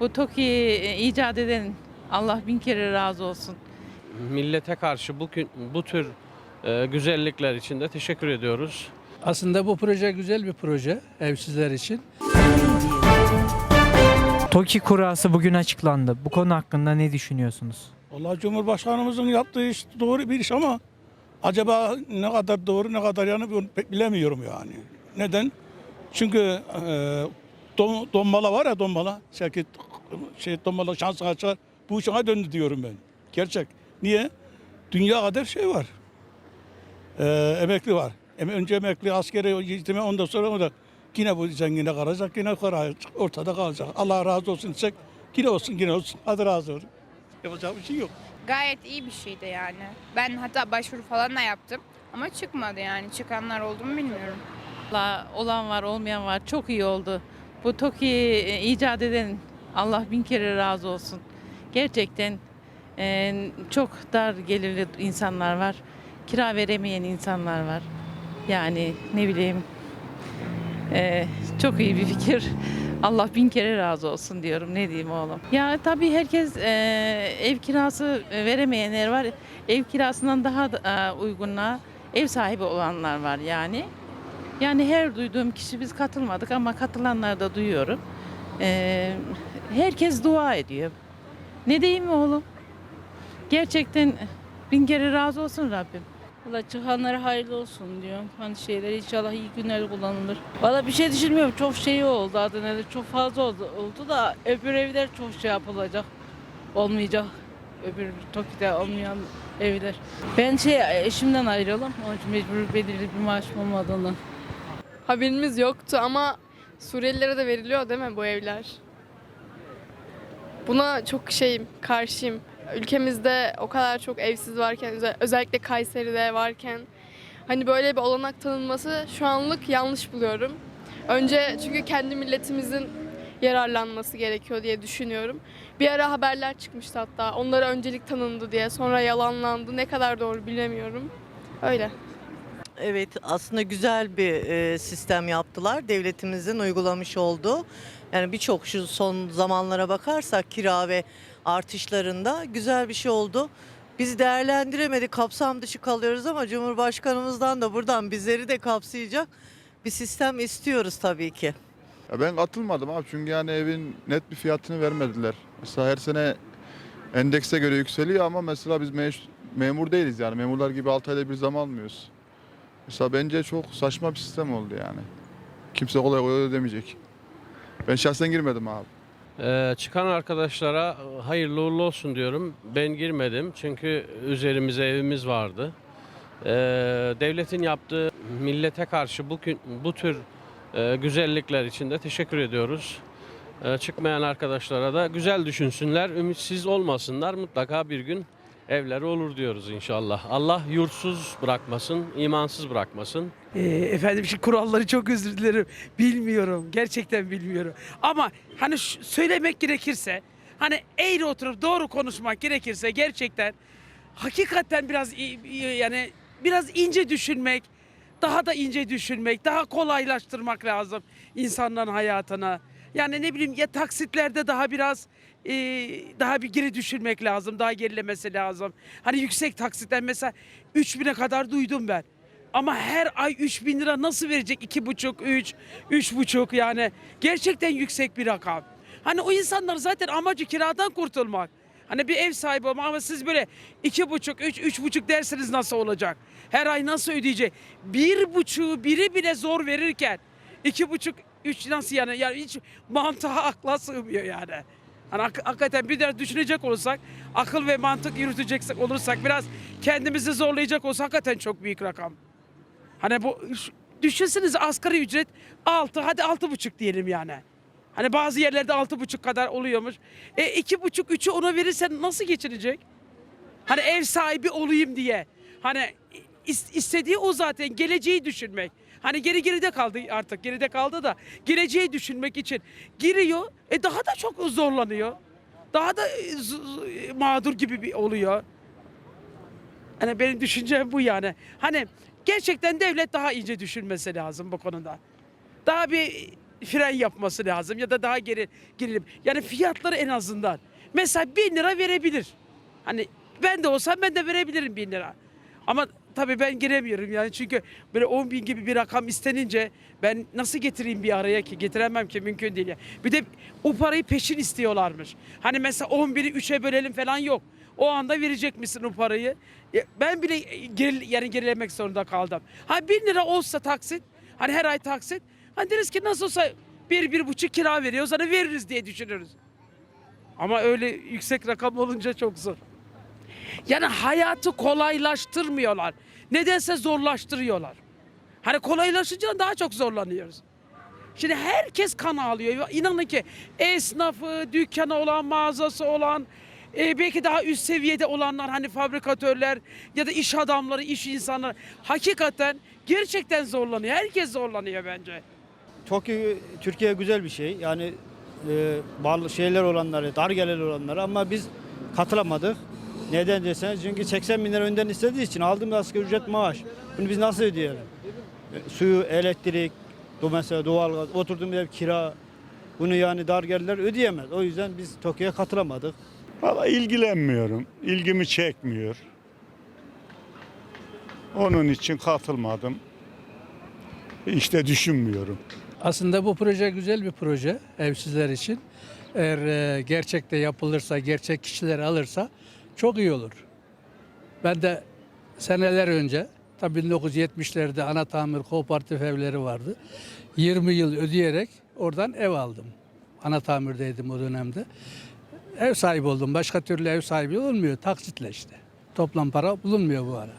Bu TOKİ'yi icat eden Allah bin kere razı olsun. millete karşı bu bu tür e, güzellikler için de teşekkür ediyoruz. Aslında bu proje güzel bir proje evsizler için. TOKİ kurası bugün açıklandı. Bu konu hakkında ne düşünüyorsunuz? Vallahi Cumhurbaşkanımızın yaptığı iş doğru bir iş ama acaba ne kadar doğru ne kadar onu pek bilemiyorum yani. Neden? Çünkü e, don, donmala var ya donmala. Şirket şey donmala şansın açar. Bu işe döndü diyorum ben. Gerçek. Niye? Dünya kadar şey var. E, emekli var. Em- önce emekli askere gitme ondan sonra o da yine bu zengine kalacak yine kalacak, ortada kalacak. Allah razı olsun desek yine olsun yine olsun. Hadi razı olsun. Yapacak bir şey yok. Gayet iyi bir şeydi yani. Ben hatta başvuru falan da yaptım. Ama çıkmadı yani. Çıkanlar oldu mu bilmiyorum. Allah olan var olmayan var çok iyi oldu. Bu TOKİ'yi icat eden Allah bin kere razı olsun. Gerçekten e, çok dar gelirli insanlar var. Kira veremeyen insanlar var. Yani ne bileyim e, çok iyi bir fikir. Allah bin kere razı olsun diyorum. Ne diyeyim oğlum? Ya tabii herkes e, ev kirası veremeyenler var. Ev kirasından daha da, e, uygunluğa ev sahibi olanlar var yani. Yani her duyduğum kişi biz katılmadık ama katılanlar da duyuyorum. Ee, herkes dua ediyor. Ne diyeyim oğlum? Gerçekten bin kere razı olsun Rabbim. Valla çıkanlara hayırlı olsun diyorum. Hani şeyler inşallah iyi günler kullanılır. Valla bir şey düşünmüyorum. Çok şey oldu Adana'da. Çok fazla oldu, oldu da öbür evler çok şey yapılacak. Olmayacak. Öbür Toki'de olmayan evler. Ben şey eşimden ayrıldım. Onun için mecbur belirli bir maaşım olmadığından. Haberimiz yoktu ama Suriyelilere de veriliyor değil mi bu evler? Buna çok şeyim, karşıyım. Ülkemizde o kadar çok evsiz varken, özel- özellikle Kayseri'de varken hani böyle bir olanak tanınması şu anlık yanlış buluyorum. Önce çünkü kendi milletimizin yararlanması gerekiyor diye düşünüyorum. Bir ara haberler çıkmıştı hatta. Onlara öncelik tanındı diye. Sonra yalanlandı. Ne kadar doğru bilemiyorum. Öyle. Evet aslında güzel bir e, sistem yaptılar. Devletimizin uygulamış olduğu. Yani birçok şu son zamanlara bakarsak kira ve artışlarında güzel bir şey oldu. Biz değerlendiremedik, kapsam dışı kalıyoruz ama Cumhurbaşkanımızdan da buradan bizleri de kapsayacak bir sistem istiyoruz tabii ki. Ya ben katılmadım abi çünkü yani evin net bir fiyatını vermediler. Mesela her sene endekse göre yükseliyor ama mesela biz me- memur değiliz yani memurlar gibi 6 ayda bir zam almıyoruz. Mesela bence çok saçma bir sistem oldu yani. Kimse kolay kolay ödemeyecek. Ben şahsen girmedim abi. Ee, çıkan arkadaşlara hayırlı uğurlu olsun diyorum. Ben girmedim çünkü üzerimize evimiz vardı. Ee, devletin yaptığı millete karşı bu bu tür e, güzellikler için de teşekkür ediyoruz. Ee, çıkmayan arkadaşlara da güzel düşünsünler, ümitsiz olmasınlar. Mutlaka bir gün evleri olur diyoruz inşallah. Allah yurtsuz bırakmasın, imansız bırakmasın. Ee, efendim şu kuralları çok özür dilerim. Bilmiyorum. Gerçekten bilmiyorum. Ama hani söylemek gerekirse hani eğri oturup doğru konuşmak gerekirse gerçekten hakikaten biraz yani biraz ince düşünmek, daha da ince düşünmek, daha kolaylaştırmak lazım insanların hayatına. Yani ne bileyim ya taksitlerde daha biraz e, daha bir geri düşürmek lazım, daha gerilemesi lazım. Hani yüksek taksitler mesela 3000'e kadar duydum ben. Ama her ay 3 bin lira nasıl verecek? iki buçuk, üç, üç buçuk yani. Gerçekten yüksek bir rakam. Hani o insanlar zaten amacı kiradan kurtulmak. Hani bir ev sahibi olmak ama siz böyle iki buçuk, üç, üç buçuk derseniz nasıl olacak? Her ay nasıl ödeyecek? Bir buçuğu biri bile zor verirken iki buçuk, üç nasıl yani? Yani hiç mantığa akla sığmıyor yani. Hani hak- hakikaten bir de düşünecek olursak, akıl ve mantık yürütecek olursak, biraz kendimizi zorlayacak olsak hakikaten çok büyük rakam. Hani bu düşünsenize asgari ücret 6 hadi altı buçuk diyelim yani. Hani bazı yerlerde altı buçuk kadar oluyormuş. E iki buçuk üçü ona verirsen nasıl geçinecek? Hani ev sahibi olayım diye. Hani istediği o zaten geleceği düşünmek. Hani geri geride kaldı artık geride kaldı da geleceği düşünmek için giriyor. E daha da çok zorlanıyor. Daha da e, mağdur gibi bir oluyor. Hani benim düşüncem bu yani. Hani gerçekten devlet daha ince düşünmesi lazım bu konuda. Daha bir fren yapması lazım ya da daha geri gerilim. Yani fiyatları en azından. Mesela 1000 lira verebilir. Hani ben de olsam ben de verebilirim 1000 lira. Ama tabii ben giremiyorum yani çünkü böyle 10 bin gibi bir rakam istenince ben nasıl getireyim bir araya ki getiremem ki mümkün değil. ya. Bir de o parayı peşin istiyorlarmış. Hani mesela 11'i 3'e bölelim falan yok. O anda verecek misin o parayı? Ben bile geri, yani gerilemek zorunda kaldım. Ha 1000 lira olsa taksit hani her ay taksit hani deriz ki nasıl olsa bir, bir buçuk kira veriyoruz hani veririz diye düşünürüz. Ama öyle yüksek rakam olunca çok zor. Yani hayatı kolaylaştırmıyorlar. Nedense zorlaştırıyorlar. Hani kolaylaşınca daha çok zorlanıyoruz. Şimdi herkes kan ağlıyor. İnanın ki esnafı, dükkanı olan, mağazası olan, e, belki daha üst seviyede olanlar hani fabrikatörler ya da iş adamları, iş insanları hakikaten gerçekten zorlanıyor. Herkes zorlanıyor bence. TOKİ Türkiye güzel bir şey. Yani e, bağlı şeyler olanları, dar gelirli olanları ama biz katılamadık. Neden deseniz çünkü 80 bin lira önden istediği için aldığımız asgari ücret maaş. Bunu biz nasıl ödeyelim? E, suyu, elektrik, bu mesela doğalgaz, oturduğumuz ev kira. Bunu yani dar gelirler ödeyemez. O yüzden biz TOKİ'ye katılamadık. Valla ilgilenmiyorum. İlgimi çekmiyor. Onun için katılmadım. İşte düşünmüyorum. Aslında bu proje güzel bir proje evsizler için. Eğer e, gerçekte yapılırsa, gerçek kişiler alırsa çok iyi olur. Ben de seneler önce tabii 1970'lerde ana tamir kooperatif evleri vardı. 20 yıl ödeyerek oradan ev aldım. Ana tamirdeydim o dönemde. Ev sahibi oldum. Başka türlü ev sahibi olmuyor. Taksitle işte. Toplam para bulunmuyor bu ara.